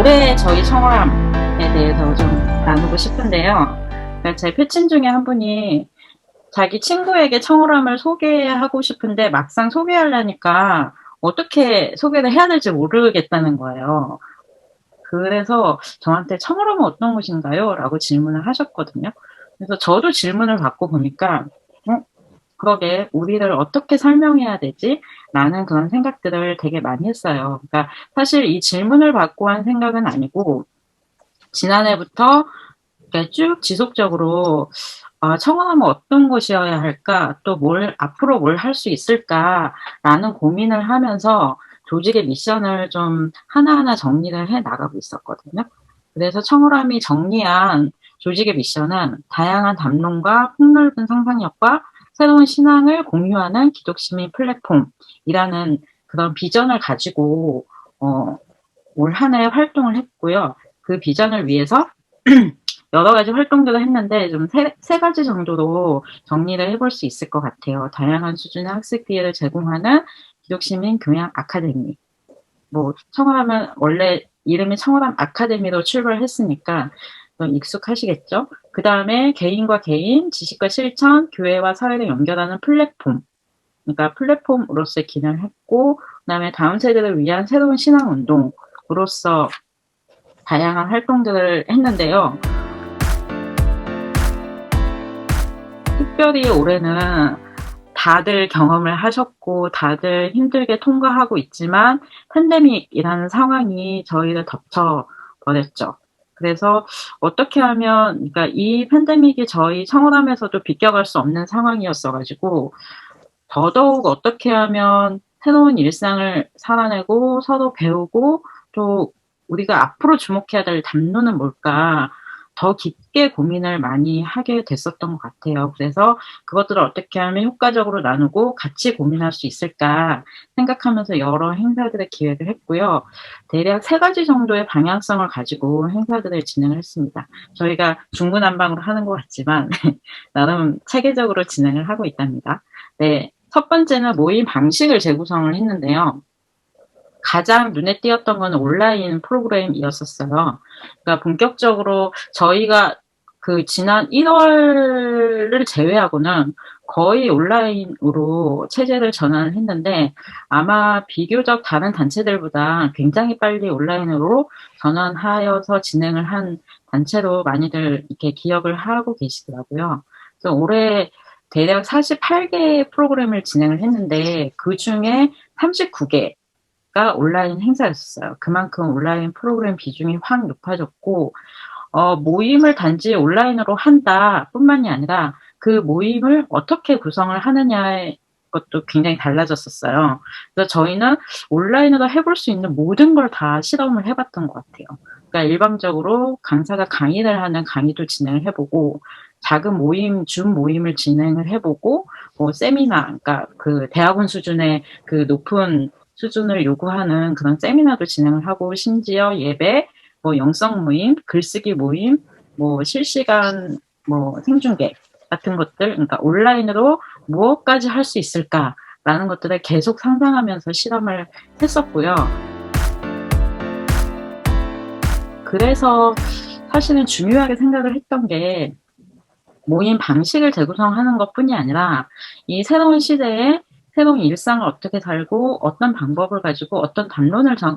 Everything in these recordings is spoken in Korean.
올해 저희 청어람에 대해서 좀 나누고 싶은데요. 그러니까 제 패친 중에 한 분이 자기 친구에게 청어람을 소개하고 싶은데 막상 소개하려니까 어떻게 소개를 해야 될지 모르겠다는 거예요. 그래서 저한테 청어람은 어떤 것인가요? 라고 질문을 하셨거든요. 그래서 저도 질문을 받고 보니까, 어? 그러게, 우리를 어떻게 설명해야 되지? 라는 그런 생각들을 되게 많이 했어요. 그러니까 사실 이 질문을 받고 한 생각은 아니고, 지난해부터 쭉 지속적으로 어, 청원하면 어떤 것이어야 할까, 또 뭘, 앞으로 뭘 할 수 있을까 라는 고민을 하면서 조직의 미션을 좀 하나하나 정리를 해 나가고 있었거든요. 그래서 청어람이 정리한 조직의 미션은 다양한 담론과 폭넓은 상상력과 새로운 신앙을 공유하는 기독시민 플랫폼이라는 그런 비전을 가지고 어, 올 한 해 활동을 했고요. 그 비전을 위해서 여러 가지 활동들을 했는데 좀세 가지 정도로 정리를 해볼 수 있을 것 같아요. 다양한 수준의 학습 기회를 제공하는 기독시민 교양 아카데미. 뭐 청어하면 원래 이름이 청어람 아카데미로 출발했으니까 좀 익숙하시겠죠. 그 다음에 개인과 개인, 지식과 실천, 교회와 사회를 연결하는 플랫폼. 그러니까 플랫폼으로서의 기능을 했고, 그 다음에 다음 세대를 위한 새로운 신앙 운동으로서 다양한 활동들을 했는데요. 특별히 올해는 다들 경험을 하셨고 다들 힘들게 통과하고 있지만 팬데믹이라는 상황이 저희를 덮쳐 버렸죠. 그래서 어떻게 하면 그러니까 이 팬데믹이 저희 청원함에서도 비껴갈 수 없는 상황이었어가지고 더더욱 어떻게 하면 새로운 일상을 살아내고 서로 배우고 또 우리가 앞으로 주목해야 될 담론은 뭘까 더 깊게 고민을 많이 하게 됐었던 것 같아요. 그래서 그것들을 어떻게 하면 효과적으로 나누고 같이 고민할 수 있을까 생각하면서 여러 행사들의 기획을 했고요. 대략 세 가지 정도의 방향성을 가지고 행사들을 진행을 했습니다. 저희가 중구난방으로 하는 것 같지만 나름 체계적으로 진행을 하고 있답니다. 네, 첫 번째는 모임 방식을 재구성을 했는데요. 가장 눈에 띄었던 건 온라인 프로그램이었었어요. 그러니까 본격적으로 저희가 그 지난 1월을 제외하고는 거의 온라인으로 체제를 전환을 했는데 아마 비교적 다른 단체들보다 굉장히 빨리 온라인으로 전환하여서 진행을 한 단체로 많이들 이렇게 기억을 하고 계시더라고요. 그래서 올해 대략 48개 프로그램을 진행을 했는데 그 중에 39개 가 온라인 행사였어요. 그만큼 온라인 프로그램 비중이 확 높아졌고, 어, 모임을 단지 온라인으로 한다 뿐만이 아니라 그 모임을 어떻게 구성을 하느냐의 것도 굉장히 달라졌었어요. 그래서 저희는 온라인으로 해볼 수 있는 모든 걸 다 실험을 해봤던 것 같아요. 그러니까 일방적으로 강사가 강의를 하는 강의도 진행을 해보고, 작은 모임, 줌 모임을 진행을 해보고, 뭐 세미나, 그러니까 그 대학원 수준의 그 높은 수준을 요구하는 그런 세미나도 진행을 하고 심지어 예배, 뭐 영성 모임, 글쓰기 모임, 뭐 실시간 뭐 생중계 같은 것들, 그러니까 온라인으로 무엇까지 할 수 있을까라는 것들을 계속 상상하면서 실험을 했었고요. 그래서 사실은 중요하게 생각을 했던 게 모임 방식을 재구성하는 것 뿐이 아니라 이 새로운 시대에 새로운 일상을 어떻게 살고 어떤 방법을 가지고 어떤 담론을 정,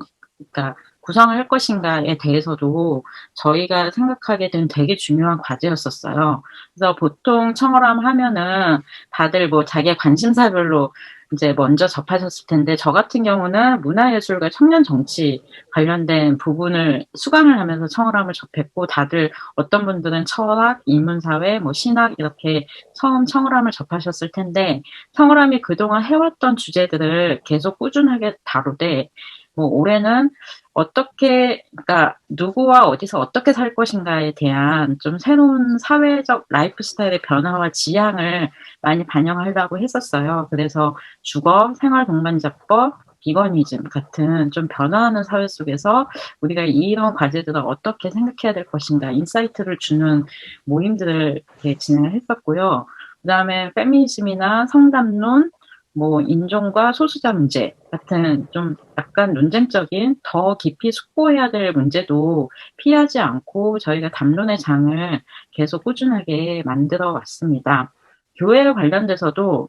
그러니까 구성을 할 것인가에 대해서도 저희가 생각하게 된 되게 중요한 과제였었어요. 그래서 보통 청어람 하면은 다들 뭐 자기의 관심사별로 이제 먼저 접하셨을 텐데 저 같은 경우는 문화예술과 청년 정치 관련된 부분을 수강을 하면서 청어람을 접했고 다들 어떤 분들은 철학, 인문사회, 뭐 신학 이렇게 처음 청어람을 접하셨을 텐데 청어람이 그동안 해왔던 주제들을 계속 꾸준하게 다루되 뭐 올해는 어떻게 그러니까 누구와 어디서 어떻게 살 것인가에 대한 좀 새로운 사회적 라이프 스타일의 변화와 지향을 많이 반영하려고 했었어요. 그래서 주거, 생활 동반자법, 비건이즘 같은 좀 변화하는 사회 속에서 우리가 이런 과제들을 어떻게 생각해야 될 것인가 인사이트를 주는 모임들을 진행을 했었고요. 그 다음에 페미니즘이나 성담론, 뭐 인종과 소수자 문제 같은 좀 약간 논쟁적인 더 깊이 숙고해야 될 문제도 피하지 않고 저희가 담론의 장을 계속 꾸준하게 만들어 왔습니다. 교회 관련돼서도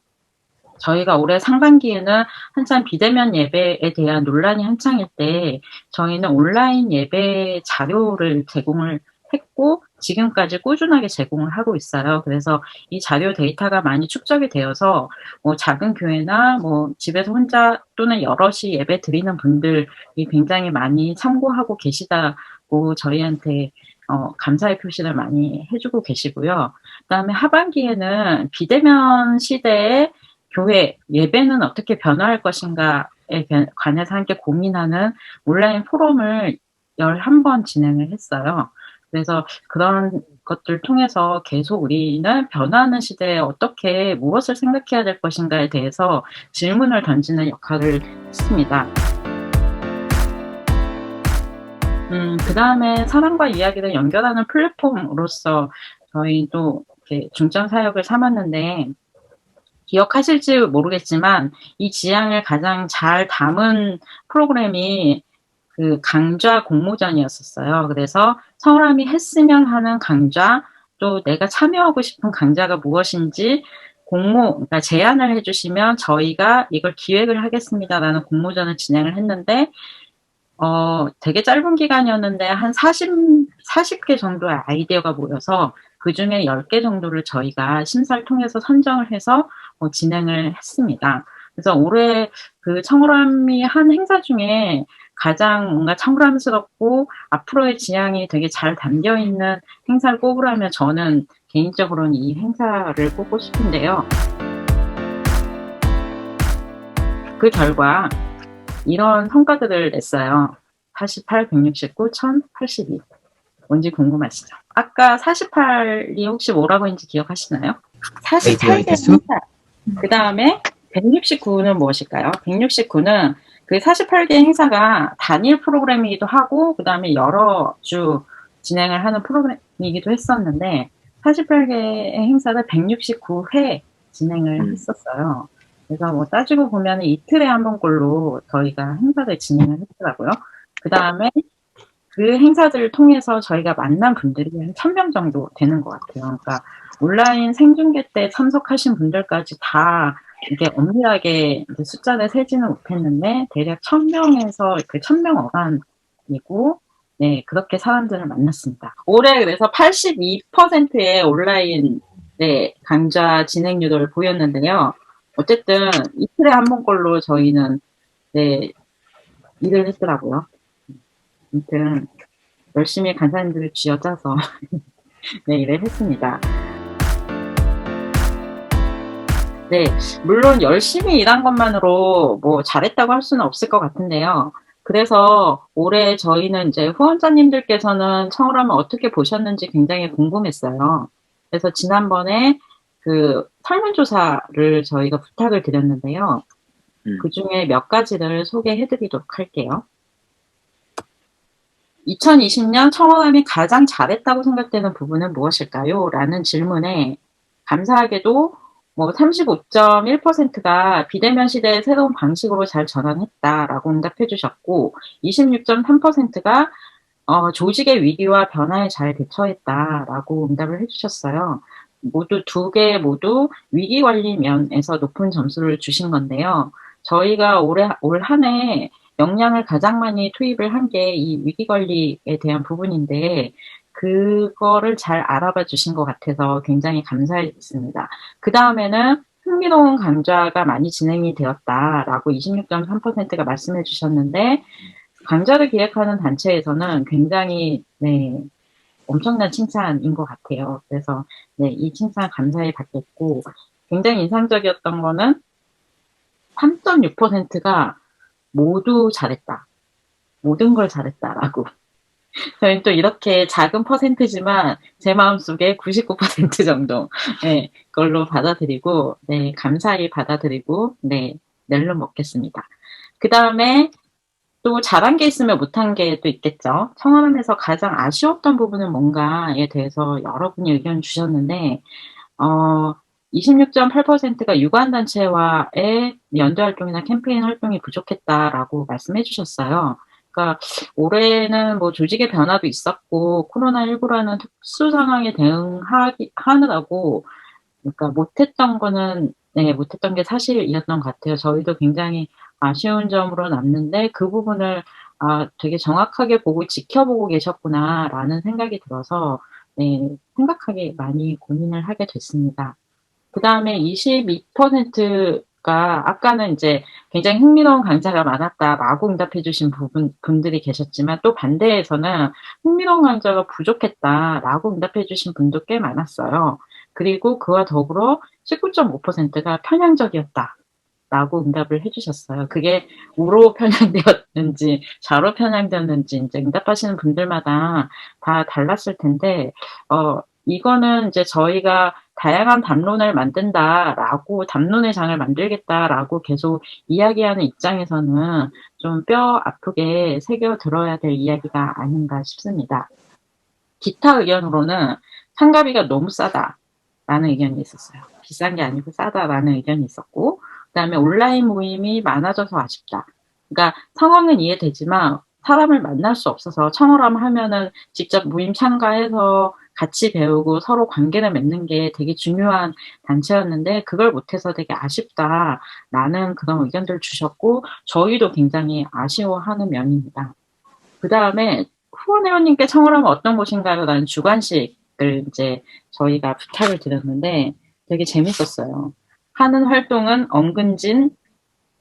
저희가 올해 상반기에는 한참 비대면 예배에 대한 논란이 한창일 때 저희는 온라인 예배 자료를 제공을 했고 지금까지 꾸준하게 제공을 하고 있어요. 그래서 이 자료 데이터가 많이 축적이 되어서 뭐 작은 교회나 뭐 집에서 혼자 또는 여럿이 예배 드리는 분들이 굉장히 많이 참고하고 계시다고 저희한테 어, 감사의 표시를 많이 해주고 계시고요. 그다음에 하반기에는 비대면 시대에 교회 예배는 어떻게 변화할 것인가에 관해서 함께 고민하는 온라인 포럼을 11번 진행을 했어요. 그래서 그런 것들 통해서 계속 우리는 변화하는 시대에 어떻게 무엇을 생각해야 될 것인가에 대해서 질문을 던지는 역할을 했습니다. 음, 그 다음에 사람과 이야기를 연결하는 플랫폼으로서 저희도 중점 사역을 삼았는데, 기억하실지 모르겠지만, 이 지향을 가장 잘 담은 프로그램이 그 강좌 공모전이었었어요. 그래서 서울함이 했으면 하는 강좌, 또 내가 참여하고 싶은 강좌가 무엇인지 공모, 그러니까 제안을 해주시면 저희가 이걸 기획을 하겠습니다라는 공모전을 진행을 했는데, 어, 되게 짧은 기간이었는데 한 40, 40개 정도의 아이디어가 모여서 그 중에 10개 정도를 저희가 심사를 통해서 선정을 해서 어, 진행을 했습니다. 그래서 올해 그 청월함이 한 행사 중에 가장 뭔가 청렴스럽고 앞으로의 지향이 되게 잘 담겨 있는 행사를 꼽으라면 저는 개인적으로는 이 행사를 꼽고 싶은데요. 그 결과 이런 성과들을 냈어요. 48, 169, 1082. 뭔지 궁금하시죠? 아까 48이 혹시 뭐라고 했는지 기억하시나요? 48개 행사. 그 다음에 169는 무엇일까요? 169는 그 48개 행사가 단일 프로그램이기도 하고, 그 다음에 여러 주 진행을 하는 프로그램이기도 했었는데, 48개의 행사를 169회 진행을 음. 했었어요. 그래서 뭐 따지고 보면 이틀에 한 번꼴로 저희가 행사를 진행을 했더라고요. 그 다음에 그 행사들을 통해서 저희가 만난 분들이 한 1000명 정도 되는 것 같아요. 그러니까 온라인 생중계 때 참석하신 분들까지 다 이게 엄밀하게 숫자를 세지는 못했는데 대략 1000명에서 그 1000명 어간이고 네 그렇게 사람들을 만났습니다. 올해 그래서 82%의 온라인 네, 강좌 진행률을 보였는데요. 어쨌든 이틀에 한 번꼴로 저희는 네 일을 했더라고요. 아무튼 열심히 간사님들을 쥐어짜서 네 일을 했습니다. 네, 물론 열심히 일한 것만으로 뭐 잘했다고 할 수는 없을 것 같은데요. 그래서 올해 저희는 이제 후원자님들께서는 청울함을 어떻게 보셨는지 굉장히 궁금했어요. 그래서 지난번에 그 설문조사를 저희가 부탁을 드렸는데요. 음. 그 중에 몇 가지를 소개해 드리도록 할게요. 2020년 청원함이 가장 잘했다고 생각되는 부분은 무엇일까요? 라는 질문에 감사하게도 뭐 35.1%가 비대면 시대의 새로운 방식으로 잘 전환했다라고 응답해 주셨고 26.3%가 어, 조직의 위기와 변화에 잘 대처했다라고 응답을 해주셨어요. 모두 두 개 모두 위기 관리 면에서 높은 점수를 주신 건데요. 저희가 올해 올 한해 역량을 가장 많이 투입을 한 게 이 위기 관리에 대한 부분인데 그거를 잘 알아봐 주신 것 같아서 굉장히 감사했습니다. 그 다음에는 흥미로운 강좌가 많이 진행이 되었다라고 26.3%가 말씀해 주셨는데 강좌를 기획하는 단체에서는 굉장히 네, 엄청난 칭찬인 것 같아요. 그래서 네, 이 칭찬 감사히 받겠고 굉장히 인상적이었던 거는 3.6%가 모두 잘했다. 모든 걸 잘했다라고 저희는 또 이렇게 작은 퍼센트지만 제 마음속에 99% 정도 네, 걸로 받아들이고 네, 감사히 받아들이고 네, 낼름 먹겠습니다. 그 다음에 또 잘한 게 있으면 못한 게 또 있겠죠. 청원하면서 가장 아쉬웠던 부분은 뭔가에 대해서 여러분이 의견 주셨는데 어, 26.8%가 유관단체와의 연대활동이나 캠페인 활동이 부족했다라고 말씀해 주셨어요. 그러니까 올해는 뭐 조직의 변화도 있었고 코로나19라는 특수 상황에 대응하기 하느라고 그러니까 못했던 거는 네, 못했던 게 사실이었던 것 같아요. 저희도 굉장히 아쉬운 점으로 남는데 그 부분을 아, 되게 정확하게 보고 지켜보고 계셨구나라는 생각이 들어서 네, 생각하게 많이 고민을 하게 됐습니다. 그 다음에 22%가 아까는 이제 굉장히 흥미로운 강좌가 많았다 라고 응답해 주신 부분, 분들이 계셨지만 또 반대에서는 흥미로운 강좌가 부족했다 라고 응답해 주신 분도 꽤 많았어요. 그리고 그와 더불어 19.5%가 편향적이었다. 라고 응답을 해주셨어요. 그게 우로 편향되었는지, 좌로 편향되었는지, 이제 응답하시는 분들마다 다 달랐을 텐데, 어, 이거는 이제 저희가 다양한 담론을 만든다라고, 담론의 장을 만들겠다라고 계속 이야기하는 입장에서는 좀 뼈 아프게 새겨 들어야 될 이야기가 아닌가 싶습니다. 기타 의견으로는 상가비가 너무 싸다. 라는 의견이 있었어요. 비싼 게 아니고 싸다라는 의견이 있었고, 그 다음에 온라인 모임이 많아져서 아쉽다. 그러니까 상황은 이해되지만 사람을 만날 수 없어서 청어람 하면은 직접 모임 참가해서 같이 배우고 서로 관계를 맺는 게 되게 중요한 단체였는데 그걸 못해서 되게 아쉽다 라는 그런 의견들 주셨고 저희도 굉장히 아쉬워하는 면입니다. 그 다음에 후원 회원님께 청어람은 어떤 곳인가요? 라는 주관식 을 이제 저희가 부탁을 드렸는데 되게 재밌었어요. 하는 활동은 엉근진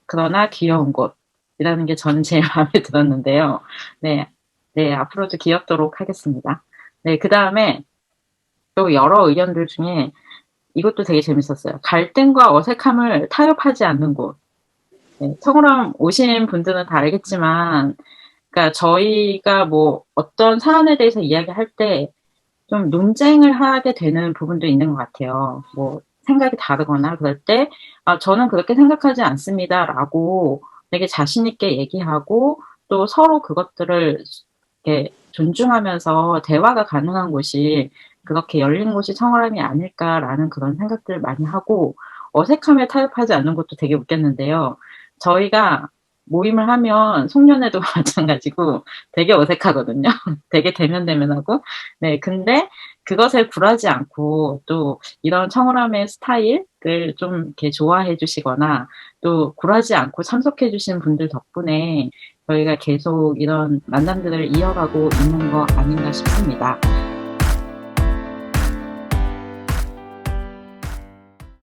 그러나 귀여운 곳이라는 게전 제일 마음에 들었는데요. 네, 네 앞으로도 귀엽도록 하겠습니다. 네, 그 다음에 또 여러 의견들 중에 이것도 되게 재밌었어요. 갈등과 어색함을 타협하지 않는 곳. 네, 청으로 오신 분들은 다 알겠지만, 그러니까 저희가 뭐 어떤 사안에 대해서 이야기할 때 좀 논쟁을 하게 되는 부분도 있는 것 같아요. 뭐 생각이 다르거나 그럴 때 아, 저는 그렇게 생각하지 않습니다 라고 되게 자신 있게 얘기하고 또 서로 그것들을 이렇게 존중하면서 대화가 가능한 곳이 그렇게 열린 곳이 청어람이 아닐까라는 그런 생각들을 많이 하고 어색함에 타협하지 않는 것도 되게 웃겼는데요. 저희가 모임을 하면 송년회도 마찬가지고 되게 어색하거든요. 되게 대면대면하고. 네, 근데 그것을 굴하지 않고 또 이런 청어람의 스타일을 좀 이렇게 좋아해 주시거나 또 굴하지 않고 참석해 주신 분들 덕분에 저희가 계속 이런 만남들을 이어가고 있는 거 아닌가 싶습니다.